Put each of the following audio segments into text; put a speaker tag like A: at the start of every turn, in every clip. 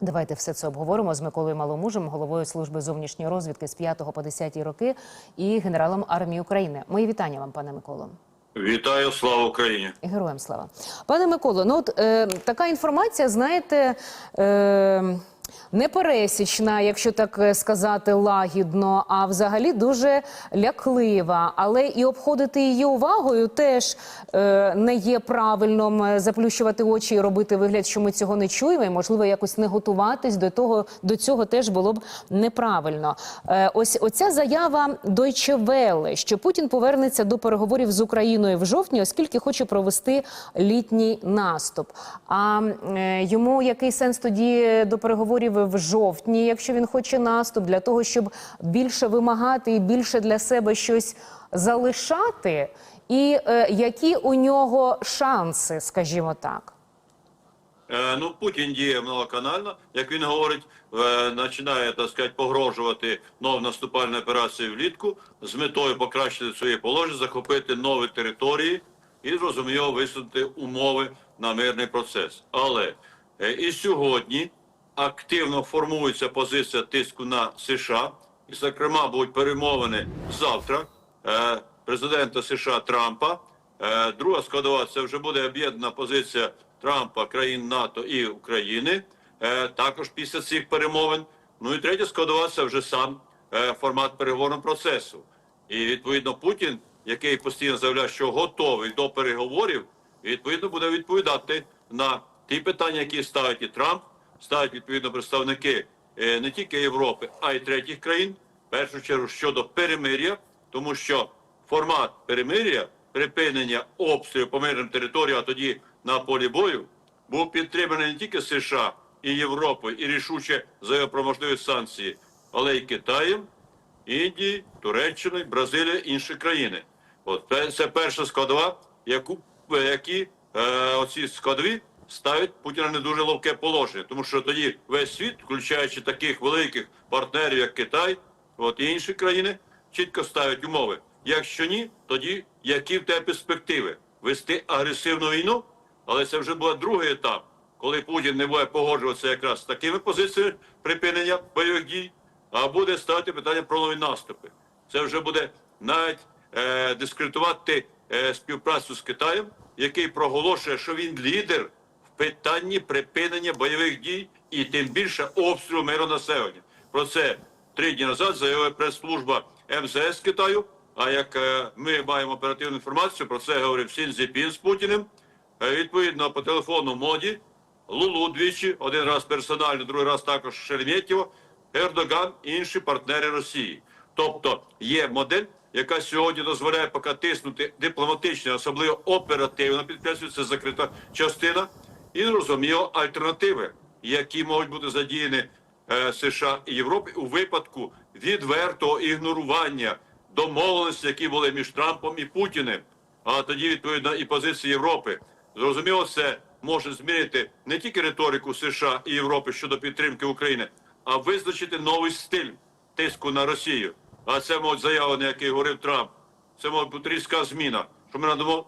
A: Давайте все це обговоримо з Миколою Маломужем, головою служби зовнішньої розвідки з 5 по 10 роки і генералом армії України. Мої вітання вам, пане Миколо.
B: Вітаю, слава Україні!
A: Героям слава. Пане Миколо, ну от е, така інформація, знаєте. Е, Непересічна, якщо так е, сказати, лагідно, а взагалі дуже ляклива. Але і обходити її увагою теж е, не є правильним е, заплющувати очі і робити вигляд, що ми цього не чуємо. І можливо якось не готуватись до того. До цього теж було б неправильно. Е, ось оця заява Deutsche Welle, що Путін повернеться до переговорів з Україною в жовтні, оскільки хоче провести літній наступ. А е, йому який сенс тоді до переговорів в жовтні, якщо він хоче наступ, для того, щоб більше вимагати і більше для себе щось залишати, і е, які у нього шанси, скажімо так.
B: Е, ну, Путін діє многоканально, як він говорить, е, починає так сказати, погрожувати нову наступальну операцію влітку з метою покращити своє положення, захопити нові території і зрозуміло висунути умови на мирний процес. Але е, і сьогодні активно формується позиція тиску на США, і, зокрема, будуть перемовини завтра е, президента США Трампа. Е, Друга складова це вже буде об'єднана позиція Трампа, країн НАТО і України. Е, Також після цих перемовин. Ну і третя складова це вже сам е, формат переговорного процесу. І відповідно Путін, який постійно заявляє, що готовий до переговорів, відповідно буде відповідати на ті питання, які ставить і Трамп, ставить відповідно представники е, не тільки Європи, а й третіх країн. В першу чергу щодо перемир'я, тому що формат перемир'я, припинення обстрілів по мирним територіям, а тоді на полі бою, був підтриманий не тільки США і Європою, і рішуче заявив про можливість санкції, але й Китаєм, Індії, Туреччиною, Бразилією, інші країни. От це- перша складова, яку які е, оці складові ставить Путіна не дуже ловке положення, тому що тоді весь світ, включаючи таких великих партнерів, як Китай, от і інші країни, чітко ставить умови. Якщо ні, тоді які в тебе перспективи вести агресивну війну? Але це вже буде другий етап, коли Путін не буде погоджуватися якраз з такими позиціями припинення бойових дій, а буде ставити питання про нові наступи. Це вже буде навіть е, дискредитувати е, співпрацю з Китаєм, який проголошує, що він лідер питанні припинення бойових дій і тим більше обстрілу мирного населення. Про це три дні назад заявила прес-служба МЗС Китаю. А як е, ми маємо оперативну інформацію, про це говорив Сін Цзіпін з Путіним. Е, Відповідно, по телефону моді Лулу двічі, один раз персонально, другий раз також Шереметьєво, Ердоган і інші партнери Росії. Тобто є модель, яка сьогодні дозволяє поки тиснути дипломатично, особливо оперативно підкреслюється закрита частина, і зрозуміло альтернативи, які можуть бути задіяні е, США і Європи у випадку відвертого ігнорування домовленості, які були між Трампом і Путіним. А тоді відповідно і позиції Європи. Зрозуміло, це може змінити не тільки риторику США і Європи щодо підтримки України, а визначити новий стиль тиску на Росію. А це мабуть, заявлення, який говорив Трамп. Це може бути різка зміна. Що ми надамо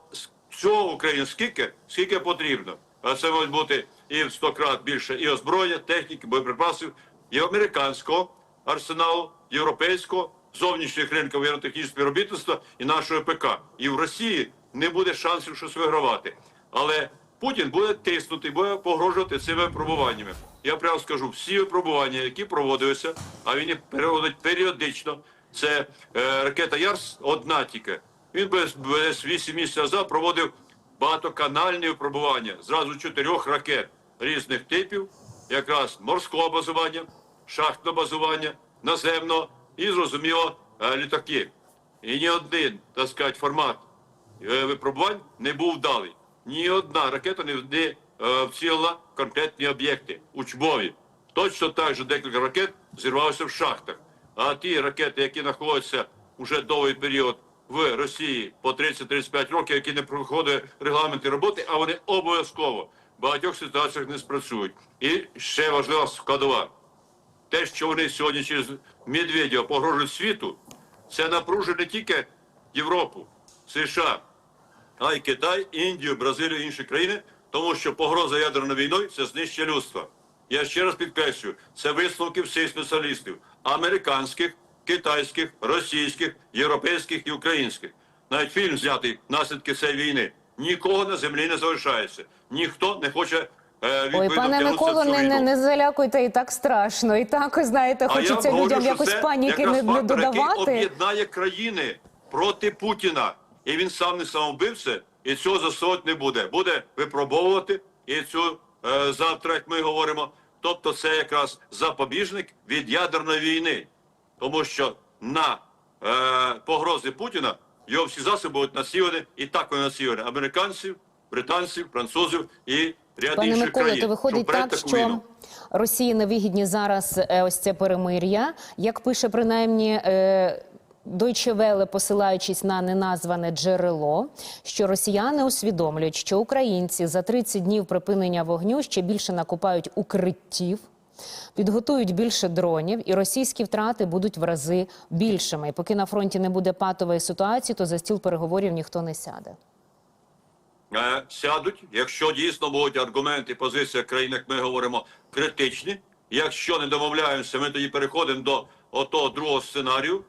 B: цього Україні скільки, скільки потрібно. Це може бути і в 100 крат більше і озброєння, техніки, боєприпасів, і американського арсеналу, європейського, зовнішніх ринків воєнно-технічного співробітництва і нашого ПК. І в Росії не буде шансів щось вигравати. Але Путін буде тиснути, буде погрожувати цими випробуваннями. Я прямо скажу, всі випробування, які проводилися, а він їх переводить періодично. Це е, ракета Ярс одна тільки. Він без, без 8 місяців назад проводив багатоканальні випробування зразу чотирьох ракет різних типів, якраз морського базування, шахтного базування, наземного і, зрозуміло, е, літаки. І ні один, так сказати, формат е, випробувань не був вдалий. Ні одна ракета не, е, вцілила конкретні об'єкти учбові. Точно так же декілька ракет зірвалися в шахтах. А ті ракети, які знаходяться вже довгий період в Росії по 30-35 років, які не проходять регламенти роботи, а вони обов'язково в багатьох ситуаціях не спрацюють. І ще важлива складова. Те, що вони сьогодні через Медведєва погрожують світу, це напружує не тільки Європу, США, а й Китай, Індію, Бразилію і інші країни, тому що погроза ядерною війною це знищення людства. Я ще раз підкреслюю, це висновки всіх спеціалістів американських, китайських, російських, європейських і українських. Навіть фільм знятий наслідки цієї війни. Нікого на землі не залишається. Ніхто не хоче е,
A: Ой, пане Миколо, не, не, не залякуйте, і так страшно. І так, знаєте, хочеться
B: говорю,
A: людям
B: що
A: якось паніки не, не додавати.
B: об'єднає країни проти Путіна. І він сам не самовбивця, і цього засовувати не буде. Буде випробовувати і цю е, завтра, як ми говоримо. Тобто це якраз запобіжник від ядерної війни. Тому що на е, погрози Путіна його всі засоби будуть насіяні, і так вони насіяні американців, британців, французів і ряд
A: Пане
B: інших
A: Миколо,
B: країн.
A: то виходить
B: щоб
A: так, що
B: війну.
A: Росії невигідні зараз е, ось це перемир'я. Як пише принаймні е, Deutsche Welle, посилаючись на неназване джерело, що росіяни усвідомлюють, що українці за 30 днів припинення вогню ще більше накопають укриттів. Підготують більше дронів, і російські втрати будуть в рази більшими. І поки на фронті не буде патової ситуації, то за стіл переговорів ніхто не сяде.
B: Е, сядуть, якщо дійсно будуть аргументи, позиція країн, як ми говоримо, критичні. Якщо не домовляємося, ми тоді переходимо до отого другого сценарію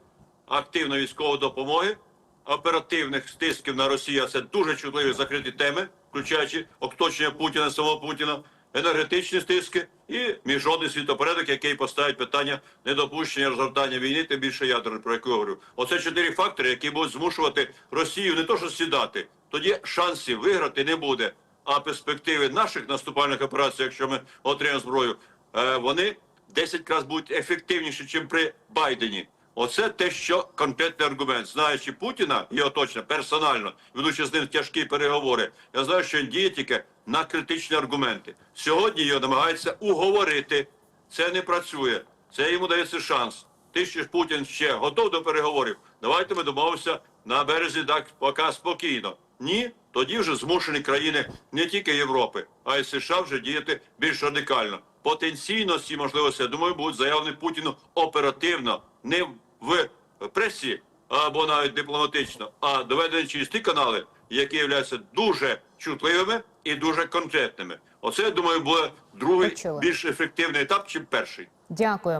B: активної військової допомоги, оперативних стисків на Росію. Це дуже чутливі закриті теми, включаючи оточення Путіна, самого Путіна, енергетичні стиски і міжнародний світопорядок, який поставить питання недопущення розгортання війни, тим більше ядерної, про яку я говорю. Оце чотири фактори, які будуть змушувати Росію не то що сідати, тоді шансів виграти не буде. А перспективи наших наступальних операцій, якщо ми отримаємо зброю, е, вони 10 разів будуть ефективніші, ніж при Байдені. Оце те, що конкретний аргумент. Знаючи Путіна і оточення персонально, ведучи з ним тяжкі переговори, я знаю, що він діє тільки на критичні аргументи. Сьогодні його намагаються уговорити. Це не працює. Це йому дається шанс. Ти ще Путін ще готов до переговорів. Давайте ми домовимося на березі так поки спокійно. Ні, тоді вже змушені країни не тільки Європи, а й США вже діяти більш радикально. Потенційно ці можливості, я думаю, будуть заявлені Путіну оперативно, не в пресі або навіть дипломатично, а доведені через ті канали, які являються дуже чутливими і дуже конкретними. Оце я думаю буде другий
A: Почули.
B: більш ефективний етап, чим перший.
A: Дякую.